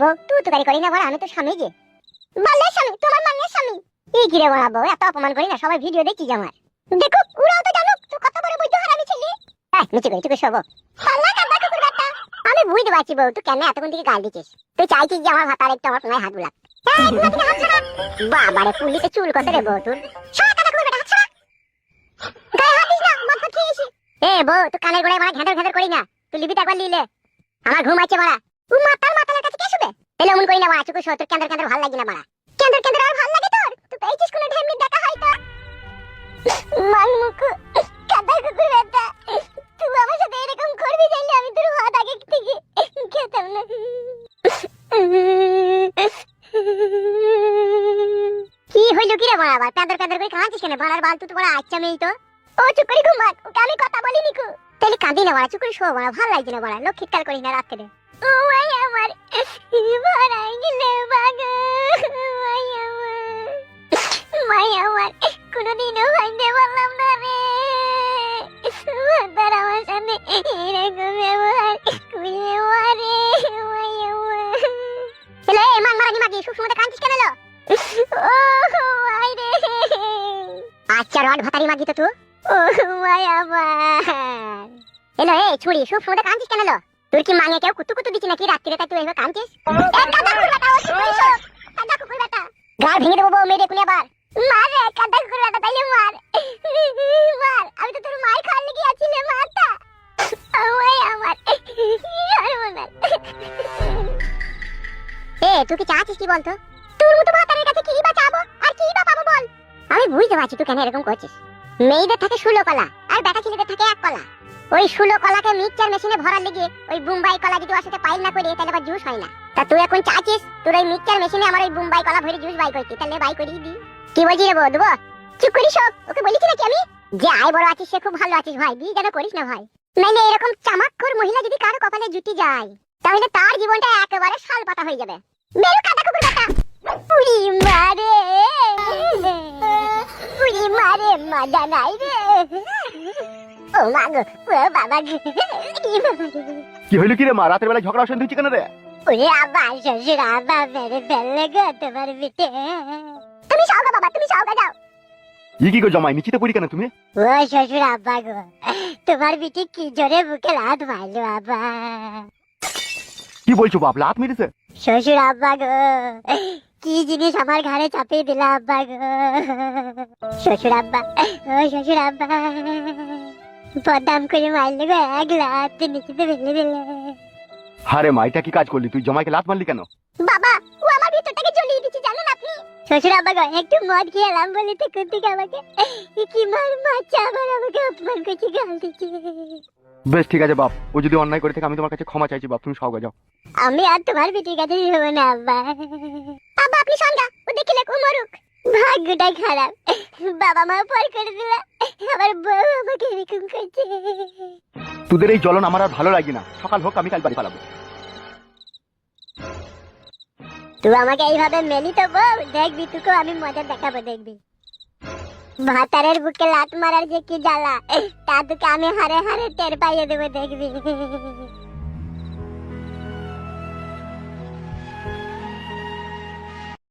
বউ তুই তো গাড়ি করি না বড় আমি তো স্বামী যে। বলে স্বামী, তোমার স্বামী। এই বড় বউ, এত অপমান করি না, সবাই ভিডিও দেখছি যে আমার। দেখো তো তুই কত বড় হারামি করে চুকে শোবো। পাল্লা কান্দা কুকুর বেটা আমি বুঝতে পারছি বউ, তুই কেন এতক্ষণ থেকে গাল দিছিস তুই চাইছিস যে আমার আমার হাত বুলাক। তুই। বাবারে, পুলিশে চুল কত রে বউ তোর? এ বউ তুই কানের গোড়ায় মারা করি না। তুই একবার লিলে। আমার ঘুম আছে মাতাল মাতালের কাছে কে শুবে এলে অমন করি না মারা চুকু তোর কেন্দ্র কেন্দ্র ভালো লাগে না মারা। কেন্দ্র কেন্দ্র আর ভালো লাগে তোর? তুই পেয়েছিস কোনো ঢেমনি দেখা হয় তোর মালমুকু কাদা কুকুর বেটা তুই আমার সাথে এরকম করবি জানলে আমি তোর হাত আগে থেকে খেতাম না। কি হইল কি রে বড় আবার প্যাদর প্যাদর করে কাঁদছিস কেন? বড়ার বাল তুই তো বড় আচ্ছা মেয়ে তো। ও, চুপ করে ঘুমাক ওকে আমি কথা বলিনি কু। তাহলে কাঁদি না বড়া চুপ করে শো বড়া ভালো লাগছে না বড়া লক্ষ্মীর কাল করিস না রাত্রে। ও আমার ভরাই গেলে বাগ ভাই আমার। ভাই আমার, কোনোদিনও ভাইতে পারলাম না রে। তার আমার সাথে এরকম ব্যবহার করলে মারে ভাই আমার হ্যালো এ মান মারানি আচ্ছা ভাতারি মাগি তো তুই। এলো এ ছুরি সব সময় কাঁদছিস কেন লো? তোর কি মাঙে কেউ কুতু কুতু দিচ্ছি নাকি? রাত্রিরে তাই তুই এভাবে কাঁদছিস? কাদা কুকুর বেটা ও ছুরি সব কাদা কুকুর বেটা গাল ভেঙে দেবো বউ, মেরে কুলে আবার। মার রে, কাদা কুকুর বেটা তাইলে মার। মার। আমি তো তোর মার খাওয়ার লেগে আছিলে মারটা। আমায় আমার ছাড়বো না এ, তুই কি চাচ্ছিস কি বলতো? তোর মতো ভাতারের কাছে কি বা চাবো? আর কি বা পাবো বল? আমি বুঝতে পারছি তুই কেন এরকম করছিস। মেয়েদের থাকে ষোলো কলা, আর বেটা ছেলেদের থাকে এক কলা। ওই ষোলো কলাকে, মিক্সচার মেশিনে ভরার লেগে ওই বুম্বাই কলা যদি ওর সাথে পাইল না করে, তাহলে আবার জুস হয় না। তা তুই এখন চাচ্ছিস তোর ওই মিক্সচার মেশিনে আমার ওই বুম্বাই কলা ভরে জুস বাই করতি, তাহলে বাই করিয়ে দি কি বলছি রে দেবো? চুপ করিস ওকে বলেছি নাকি আমি? যে আয় বড় আছিস, সে খুব ভালো আছিস ভাই বিয়ে যেন করিস না ভাই। মানে এরকম চামাক্কর মহিলা যদি কারও কপালে জুটি যায়, তাহলে তার জীবনটা একেবারে শাল পাতা হয়ে যাবে। মেরু কাটা কুকুর বেটা পুরি মারে। পুরি মারে মাজা নাই রে। ও মা গো ও বাবা গো। কি বাবা। কি হইল কি রে মা? রাতের বেলা ঝগড়া হচ্ছে কেন রে? ওরে আবার শ্বশুর আবার মেরে ফেললে গো তোমার বিটে। তুমি সাওগা বাবা তুমি সাওগা যাও। ই কি গো জমাই নিচিতে পড়ি কেন তুমি? ও শ্বশুর আব্বা গো তোমার বিটি কি জোরে বুকে লাত মারলো আব্বা। কি বলছো বাপ লাত মেরেছে? শ্বশুর আব্বা গো কি জিনিস আমার ঘাড়ে চাপিয়ে দিলা আব্বা গো। শ্বশুর আব্বা ও শ্বশুর আব্বা। বদাম করে মারলে গো এক লাত নিচেতে ফেলে দিলে। হারে মা এটা কি কাজ করলি তুই? জমাইকে লাত মারলি কেন? বাবা ও আমার ভিতরটাকে জ্বলিয়ে দিচ্ছে জানেন আপনি? শ্বশুর আব্বা গো একটু মদ খেলাম বলে তো কুন্তিকে আমাকে কি মার মারছে আবার আমাকে অপমান করছে গাল দিচ্ছে বেশ ঠিক আছে বাপ ও যদি অন্যায় করে থাকে আমি তোমার কাছে ক্ষমা চাইছি বাপ তুমি সওগা যাও। আমি আর তোমার বিটির কাছে যাব না আব্বা। আব্বা আপনি সঙ্গা ও দেখিলে কুমরুক ভাগ্যটাই খারাপ। বাবা মা পর করে দিলা আবার বউ আমাকে এরকম করছে। তোদের এই জ্বলন আমার আর ভালো লাগে না সকাল হোক আমি কাল বাড়ি পালাবো। তুই আমাকে এইভাবে মেলি তো বউ? দেখবি তোকে আমি মজা দেখাবো দেখবি। ভাতারের বুকে লাত মারার যে কি জ্বালা তা তোকে আমি হারে হারে টের পাইয়ে দেবো দেখবি।